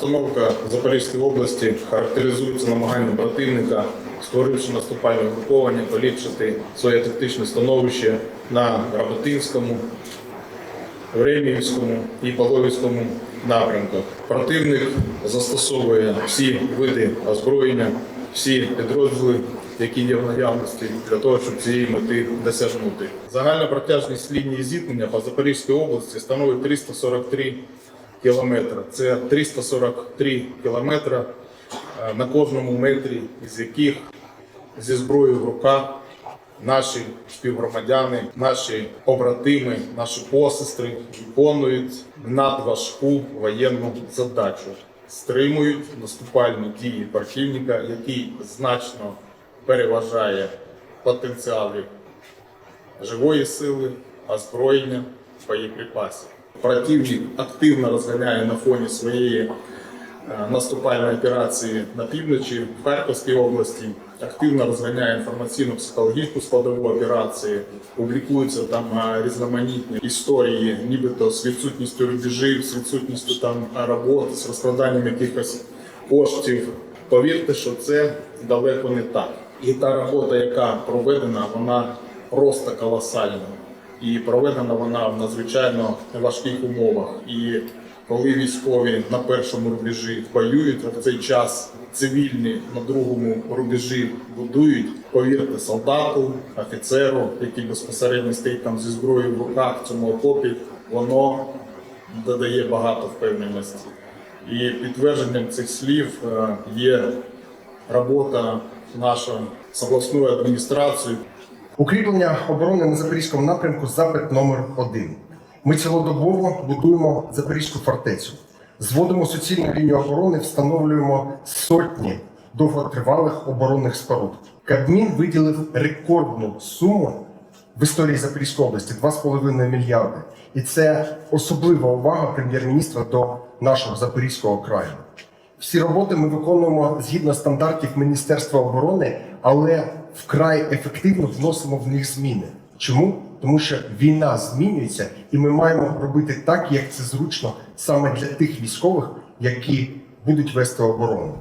обстановка в Запорізькій області характеризується намаганням противника, створивши наступальне угруповання, поліпшити своє тактичне становище на Работинському, Времіївському і Павловському напрямках. Противник застосовує всі види озброєння, всі підрозділи, які є в наявності, для того, щоб цієї мети досягнути. Загальна протяжність лінії зіткнення по Запорізькій області становить 343 кілометри. Це 343 кілометри е, на кожному метрі, із яких зі зброєю в руках наші співгромадяни, наші побратими, наші посестри виконують надважку воєнну задачу, стримують наступальні дії противника, який значно переважає потенціали живої сили, озброєння, боєприпасів. Противник активно розганяє на фоні своєї е, наступальної операції на півночі в Харківській області. Активно розганяє інформаційно-психологічну складову операції, публікуються там е, різноманітні історії, нібито з відсутністю рубежів, з відсутністю там роботи, з розкраданням якихось коштів. Повірте, що це далеко не так. І та робота, яка проведена, вона просто колосальна. І проведена вона в надзвичайно важких умовах. І коли військові на першому рубежі воюють, а в цей час цивільні на другому рубежі будують, повірте, солдату, офіцеру, який безпосередньо стоїть там зі зброєю в руках в цьому окопі, воно додає багато впевненості. І підтвердженням цих слів е, є робота наша з обласною адміністрацією, Укріплення оборони на Запорізькому напрямку запит номер один. Ми цілодобово будуємо Запорізьку фортецю, зводимо суцільну лінію оборони, встановлюємо сотні довготривалих оборонних споруд. Кабмін виділив рекордну суму в історії Запорізької області 2,5 мільярди. І це особлива увага прем'єр-міністра до нашого Запорізького краю. Всі роботи ми виконуємо згідно стандартів Міністерства оборони, але вкрай ефективно вносимо в них зміни. Чому? Тому що війна змінюється, і ми маємо робити так, як це зручно саме для тих військових, які будуть вести оборону.